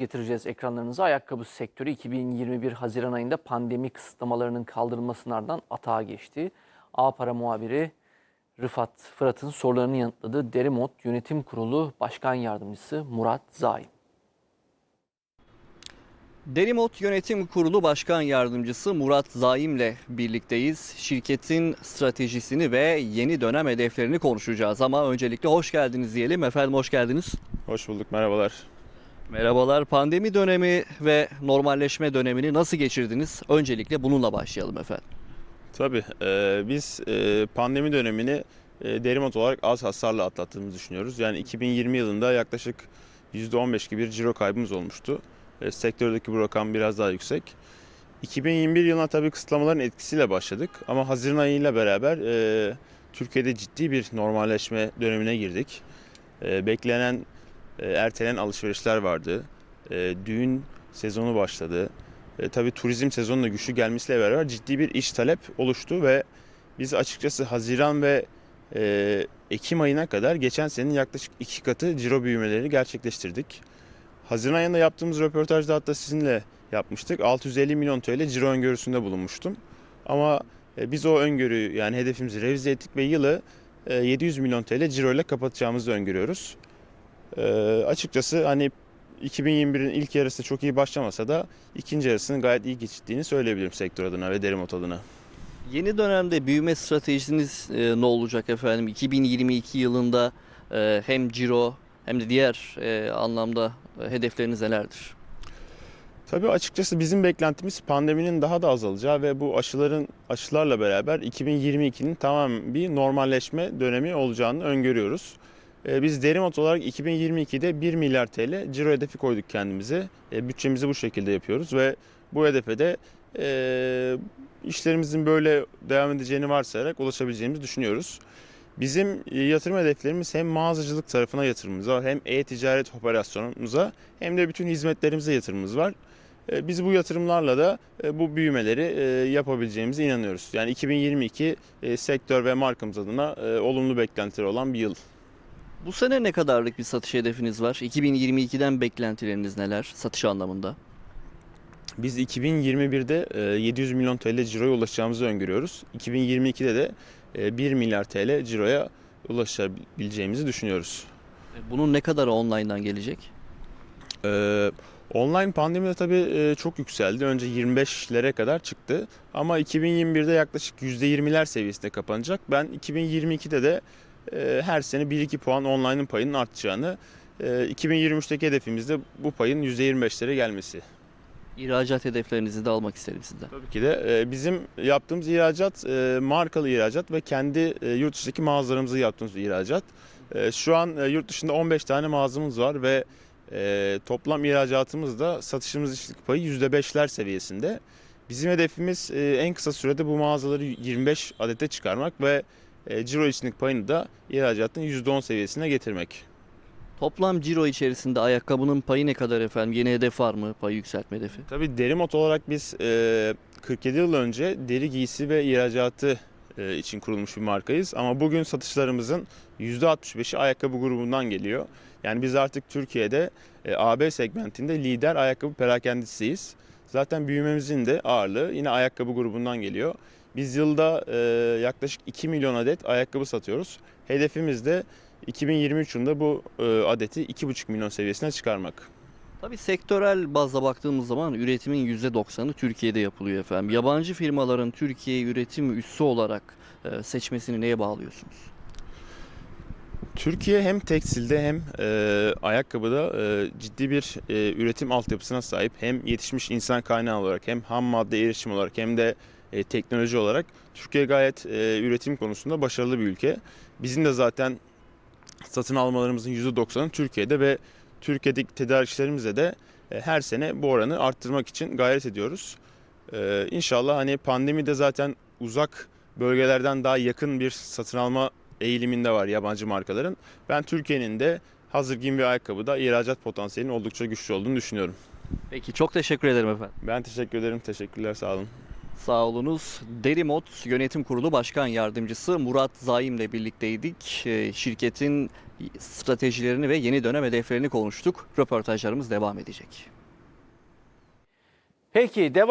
getireceğiz ekranlarınıza. Ayakkabı sektörü 2021 Haziran ayında pandemi kısıtlamalarının kaldırılmasının ardından atağa geçti. A Para muhabiri Rıfat Fırat'ın sorularını yanıtladı. Derimot Yönetim Kurulu Başkan Yardımcısı Murat Zaim. Derimot Yönetim Kurulu Başkan Yardımcısı Murat Zaim'le birlikteyiz. Şirketin stratejisini ve yeni dönem hedeflerini konuşacağız ama öncelikle hoş geldiniz diyelim. Efendim hoş geldiniz. Hoş bulduk, merhabalar. Merhabalar. Pandemi dönemi ve normalleşme dönemini nasıl geçirdiniz? Öncelikle bununla başlayalım efendim. Tabii e, biz e, pandemi dönemini e, Derimot olarak az hasarla atlattığımızı düşünüyoruz. Yani 2020 yılında yaklaşık %15 gibi bir ciro kaybımız olmuştu. E, sektördeki bu rakam biraz daha yüksek. 2021 yılına tabii kısıtlamaların etkisiyle başladık ama Haziran ayıyla beraber e, Türkiye'de ciddi bir normalleşme dönemine girdik. E, beklenen, ertelenen alışverişler vardı. E, düğün sezonu başladı. E, tabii turizm sezonunda güçlü gelmesiyle beraber ciddi bir iş talep oluştu ve biz açıkçası Haziran ve e, Ekim ayına kadar geçen senenin yaklaşık iki katı ciro büyümeleri gerçekleştirdik. Haziran ayında yaptığımız röportajda hatta sizinle yapmıştık. 650 milyon TL ciro öngörüsünde bulunmuştum. Ama e, biz o öngörüyü yani hedefimizi revize ettik ve yılı e, 700 milyon TL ciro ile kapatacağımızı öngörüyoruz. E, açıkçası hani 2021'in ilk yarısı çok iyi başlamasa da ikinci yarısının gayet iyi geçtiğini söyleyebilirim sektör adına ve Derimot adına. Yeni dönemde büyüme stratejiniz e, ne olacak efendim? 2022 yılında e, hem ciro hem de diğer e, anlamda e, hedefleriniz nelerdir? Tabii açıkçası bizim beklentimiz pandeminin daha da azalacağı ve bu aşıların aşılarla beraber 2022'nin tamam bir normalleşme dönemi olacağını öngörüyoruz. Ee, Biz Derimot olarak 2022'de 1 milyar TL ciro hedefi koyduk kendimize. Ee, Bütçemizi bu şekilde yapıyoruz ve bu hedefe de e, işlerimizin böyle devam edeceğini varsayarak ulaşabileceğimizi düşünüyoruz. Bizim e, yatırım hedeflerimiz hem mağazacılık tarafına yatırımımız var hem e-ticaret operasyonumuza hem de bütün hizmetlerimize yatırımımız var. E, Biz bu yatırımlarla da e, bu büyümeleri yapabileceğimize inanıyoruz. Yani 2022 e, sektör ve markamız adına olumlu beklentileri olan bir yıl. Bu sene ne kadarlık bir satış hedefiniz var? 2022'den beklentileriniz neler satış anlamında? Biz 2021'de e, 700 milyon TL ciroya ulaşacağımızı öngörüyoruz. 2022'de de e, 1 milyar TL ciroya ulaşabileceğimizi düşünüyoruz. E, Bunun ne kadarı online'dan gelecek? Ee, online pandemide tabii e, çok yükseldi. Önce 25'lere kadar çıktı. Ama 2021'de yaklaşık %20'ler seviyesinde kapanacak. Ben 2022'de de e, her sene 1-2 puan online'ın payının artacağını, e, 2023'teki hedefimiz de bu payın %25'lere gelmesi. İhracat hedeflerinizi de almak isterim sizden. Tabii ki de e, bizim yaptığımız ihracat markalı ihracat ve kendi yurt dışındaki mağazalarımızı yaptığımız ihracat. Şu an e, yurt dışında 15 tane mağazamız var ve toplam ihracatımızda satışımız işlik payı %5'ler seviyesinde. Bizim hedefimiz en kısa sürede bu mağazaları 25 adete çıkarmak ve ciro içlik payını da ihracatın %10 seviyesine getirmek. Toplam ciro içerisinde ayakkabının payı ne kadar efendim? Yeni hedef var mı? Payı yükseltme hedefi. Tabii Derimot olarak biz e, 47 yıl önce deri giysi ve ihracatı e, için kurulmuş bir markayız. Ama bugün satışlarımızın %65'i ayakkabı grubundan geliyor. Yani biz artık Türkiye'de e, AB segmentinde lider ayakkabı perakendisiyiz. Zaten büyümemizin de ağırlığı yine ayakkabı grubundan geliyor. Biz yılda e, yaklaşık 2 milyon adet ayakkabı satıyoruz. Hedefimiz de 2023 yılında bu e, adeti 2,5 milyon seviyesine çıkarmak. Tabii sektörel bazda baktığımız zaman üretimin %90'ı Türkiye'de yapılıyor efendim. Yabancı firmaların Türkiye üretim üssü olarak e, seçmesini neye bağlıyorsunuz? Türkiye hem tekstilde hem e, ayakkabıda e, ciddi bir e, üretim altyapısına sahip. Hem yetişmiş insan kaynağı olarak hem ham madde erişim olarak hem de e, teknoloji olarak Türkiye gayet e, üretim konusunda başarılı bir ülke. Bizim de zaten satın almalarımızın %90'ı Türkiye'de ve Türkiye'deki tedarikçilerimize de e, her sene bu oranı arttırmak için gayret ediyoruz. E, inşallah hani pandemi de zaten uzak bölgelerden daha yakın bir satın alma eğiliminde var yabancı markaların. Ben Türkiye'nin de hazır giyim ve ayakkabıda ihracat potansiyelinin oldukça güçlü olduğunu düşünüyorum. Peki çok teşekkür ederim efendim. Ben teşekkür ederim. Teşekkürler. Sağ olun. Sağ olunuz. Derimot Yönetim Kurulu Başkan Yardımcısı Murat Zaim ile birlikteydik. Ee, şirketin stratejilerini ve yeni dönem hedeflerini konuştuk. Röportajlarımız devam edecek. Peki devam